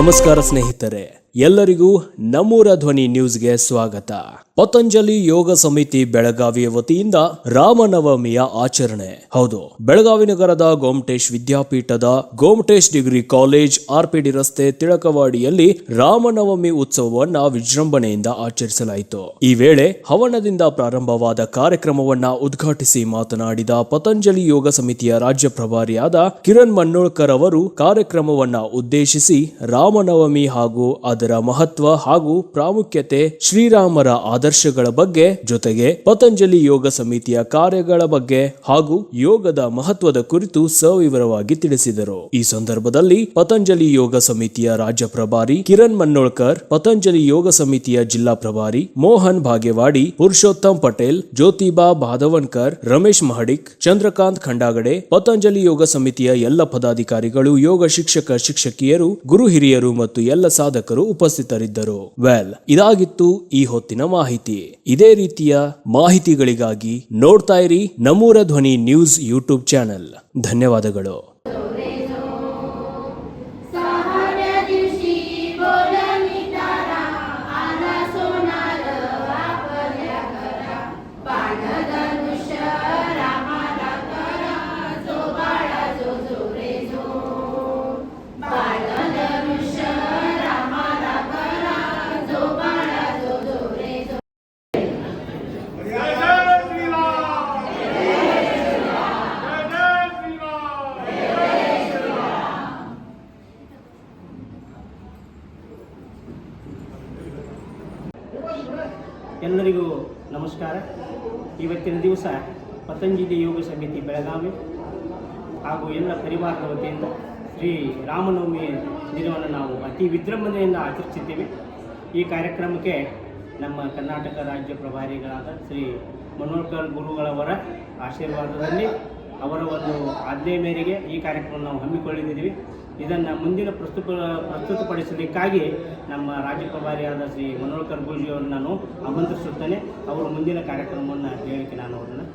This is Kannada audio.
ನಮಸ್ಕಾರ ಸ್ನೇಹಿತರೆ. ಎಲ್ಲರಿಗೂ ನಮ್ಮೂರ ಧ್ವನಿ ನ್ಯೂಸ್ಗೆ ಸ್ವಾಗತ. ಪತಂಜಲಿ ಯೋಗ ಸಮಿತಿ ಬೆಳಗಾವಿಯ ವತಿಯಿಂದ ರಾಮನವಮಿಯ ಆಚರಣೆ. ಹೌದು, ಬೆಳಗಾವಿ ನಗರದ ಗೋಮಟೇಶ್ ವಿದ್ಯಾಪೀಠದ ಗೋಮಟೇಶ್ ಡಿಗ್ರಿ ಕಾಲೇಜ್ ಆರ್ಪಿಡಿ ರಸ್ತೆ ತಿಳಕವಾಡಿಯಲ್ಲಿ ರಾಮನವಮಿ ಉತ್ಸವವನ್ನ ವಿಜೃಂಭಣೆಯಿಂದ ಆಚರಿಸಲಾಯಿತು. ಈ ವೇಳೆ ಹವನದಿಂದ ಪ್ರಾರಂಭವಾದ ಕಾರ್ಯಕ್ರಮವನ್ನ ಉದ್ಘಾಟಿಸಿ ಮಾತನಾಡಿದ ಪತಂಜಲಿ ಯೋಗ ಸಮಿತಿಯ ರಾಜ್ಯ ಪ್ರಭಾರಿಯಾದ ಕಿರಣ್ ಮನ್ನೋಳ್ಕರ್ ಅವರು ಕಾರ್ಯಕ್ರಮವನ್ನ ಉದ್ದೇಶಿಸಿ ರಾಮನವಮಿ ಹಾಗೂ ಮಹತ್ವ ಹಾಗೂ ಪ್ರಾಮುಖ್ಯತೆ ಶ್ರೀರಾಮರ ಆದರ್ಶಗಳ ಬಗ್ಗೆ ಜೊತೆಗೆ ಪತಂಜಲಿ ಯೋಗ ಸಮಿತಿಯ ಕಾರ್ಯಗಳ ಬಗ್ಗೆ ಹಾಗೂ ಯೋಗದ ಮಹತ್ವದ ಕುರಿತು ಸವಿವರವಾಗಿ ತಿಳಿಸಿದರು. ಈ ಸಂದರ್ಭದಲ್ಲಿ ಪತಂಜಲಿ ಯೋಗ ಸಮಿತಿಯ ರಾಜ್ಯ ಪ್ರಭಾರಿ ಕಿರಣ್ ಮನ್ನೋಳ್ಕರ್, ಪತಂಜಲಿ ಯೋಗ ಸಮಿತಿಯ ಜಿಲ್ಲಾ ಪ್ರಭಾರಿ ಮೋಹನ್ ಭಾಗ್ಯವಾಡಿ, ಪುರುಷೋತ್ತಮ್ ಪಟೇಲ್, ಜ್ಯೋತಿಬಾ ಬಾದವನ್ಕರ್ ರಮೇಶ್ ಮಹಡಿಕ್, ಚಂದ್ರಕಾಂತ್ ಖಂಡಾಗಡೆ, ಪತಂಜಲಿ ಯೋಗ ಸಮಿತಿಯ ಎಲ್ಲ ಪದಾಧಿಕಾರಿಗಳು, ಯೋಗ ಶಿಕ್ಷಕ, ಶಿಕ್ಷಕಿಯರು, ಗುರು ಹಿರಿಯರು ಮತ್ತು ಎಲ್ಲ ಸಾಧಕರು ಉಪಸ್ಥಿತರಿದ್ದರು. ವೆಲ್, ಇದಾಗಿತ್ತು ಈ ಹೊತ್ತಿನ ಮಾಹಿತಿ. ಇದೇ ರೀತಿಯ ಮಾಹಿತಿಗಳಿಗಾಗಿ ನೋಡ್ತಾ ಇರಿ ನಮೂರ ಧ್ವನಿ ನ್ಯೂಸ್ ಯೂಟ್ಯೂಬ್ ಚಾನೆಲ್. ಧನ್ಯವಾದಗಳು. ಎಲ್ಲರಿಗೂ ನಮಸ್ಕಾರ. ಇವತ್ತಿನ ದಿವಸ ಪತಂಜಲಿ ಯೋಗ ಸಮಿತಿ ಬೆಳಗಾವಿ ಹಾಗೂ ಎಲ್ಲ ಪರಿವಾರದ ವತಿಯಿಂದ ಶ್ರೀ ರಾಮನವಮಿ ದಿನವನ್ನು ನಾವು ಅತಿ ವಿಜೃಂಭಣೆಯಿಂದ ಆಚರಿಸಿದ್ದೇವೆ ಈ ಕಾರ್ಯಕ್ರಮಕ್ಕೆ ನಮ್ಮ ಕರ್ನಾಟಕ ರಾಜ್ಯ ಪ್ರಭಾರಿಗಳಾದ ಶ್ರೀ ಮನೋಹರ್ ಗುರುಗಳವರ ಆಶೀರ್ವಾದದಲ್ಲಿ ಅವರ ಒಂದು ಆಜ್ಞೆ ಮೇರೆಗೆ ಈ ಕಾರ್ಯಕ್ರಮ ನಾವು ಹಮ್ಮಿಕೊಳ್ಳಿದ್ದೀವಿ ಇದನ್ನು ಮುಂದಿನ ಪ್ರಸ್ತುತ ಪ್ರಸ್ತುತಪಡಿಸಲಿಕ್ಕಾಗಿ ನಮ್ಮ ರಾಜ್ಯ ಪ್ರಭಾರಿಯಾದ ಶ್ರೀ ಮನೋಹರ್ ಕರ್ಬೂಜಿಯವರನ್ನು ನಾನು ಆಮಂತ್ರಿಸುತ್ತೇನೆ. ಅವರು ಮುಂದಿನ ಕಾರ್ಯಕ್ರಮವನ್ನು ಹೇಳಲಿಕ್ಕೆ ನಾನು ಅವರನ್ನು